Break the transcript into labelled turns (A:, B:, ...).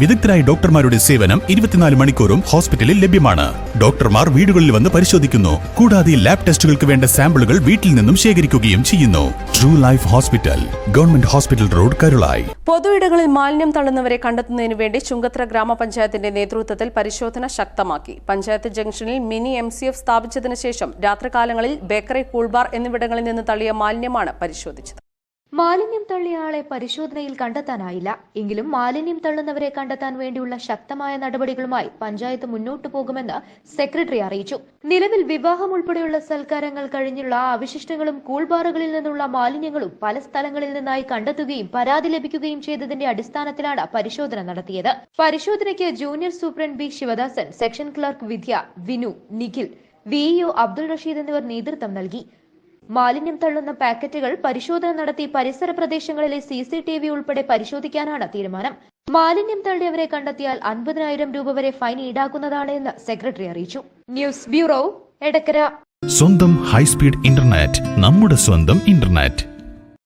A: വിദഗ്ധരായ ഡോക്ടർമാരുടെ സേവനം ഇരുപത്തിനാല് മണിക്കൂറും ഹോസ്പിറ്റലിൽ ലഭ്യമാണ്. ഡോക്ടർമാർ വീടുകളിൽ വന്ന് പരിശോധിക്കുന്നു. കൂടാതെ ലാബ് ടെസ്റ്റുകൾക്ക് വേണ്ട സാമ്പിളുകൾ വീട്ടിൽ നിന്നും ശേഖരിക്കുകയും ചെയ്യുന്നു. True life hospital government hospital road Karulai
B: പൊതുയിടങ്ങളിൽ മാലിന്യം തള്ളുന്നവരെ കണ്ടെത്തുന്നതിന് വേണ്ടി ചുങ്കത്ര ഗ്രാമപഞ്ചായത്തിന്റെ നേതൃത്വത്തിൽ പരിശോധന ശക്തമാക്കി. പഞ്ചായത്ത് ജംഗ്ഷനിൽ മിനി എം സി എഫ് സ്ഥാപിച്ചതിന് ശേഷം രാത്രികാലങ്ങളിൽ ബേക്കറി കൂൾബാർ എന്നിവിടങ്ങളിൽ നിന്ന് തള്ളിയ മാലിന്യമാണ് പരിശോധിച്ചത്.
C: മാലിന്യം തള്ളിയ പരിശോധനയിൽ കണ്ടെത്താനായില്ല. എങ്കിലും മാലിന്യം തള്ളുന്നവരെ കണ്ടെത്താൻ വേണ്ടിയുള്ള ശക്തമായ നടപടികളുമായി പഞ്ചായത്ത് മുന്നോട്ടു പോകുമെന്ന് സെക്രട്ടറി അറിയിച്ചു. നിലവിൽ വിവാഹം ഉൾപ്പെടെയുള്ള സൽക്കാരങ്ങൾ കഴിഞ്ഞുള്ള അവശിഷ്ടങ്ങളും കൂൾബാറുകളിൽ നിന്നുള്ള മാലിന്യങ്ങളും പല സ്ഥലങ്ങളിൽ നിന്നായി കണ്ടെത്തുകയും പരാതി ലഭിക്കുകയും ചെയ്തതിന്റെ അടിസ്ഥാനത്തിലാണ് പരിശോധന നടത്തിയത്. പരിശോധനയ്ക്ക് junior superintendent B Sivadasan section clerk Vidya Vinu Nikhil VEO Abdul Rasheed എന്നിവർ നേതൃത്വം നൽകി. മാലിന്യം തള്ളുന്ന പാക്കറ്റുകൾ പരിശോധന നടത്തി പരിസര പ്രദേശങ്ങളിലെ സി സി ടി വി ഉൾപ്പെടെ പരിശോധിക്കാനാണ് തീരുമാനം. മാലിന്യം തള്ളിയവരെ കണ്ടെത്തിയാൽ അൻപതിനായിരം രൂപ വരെ ഫൈൻ ഈടാക്കുന്നതാണ് എന്ന് സെക്രട്ടറി അറിയിച്ചു. News bureau Edakkara.
A: സ്വന്തം ഹൈസ്പീഡ് ഇന്റർനെറ്റ് നമ്മുടെ സ്വന്തം ഇന്റർനെറ്റ്.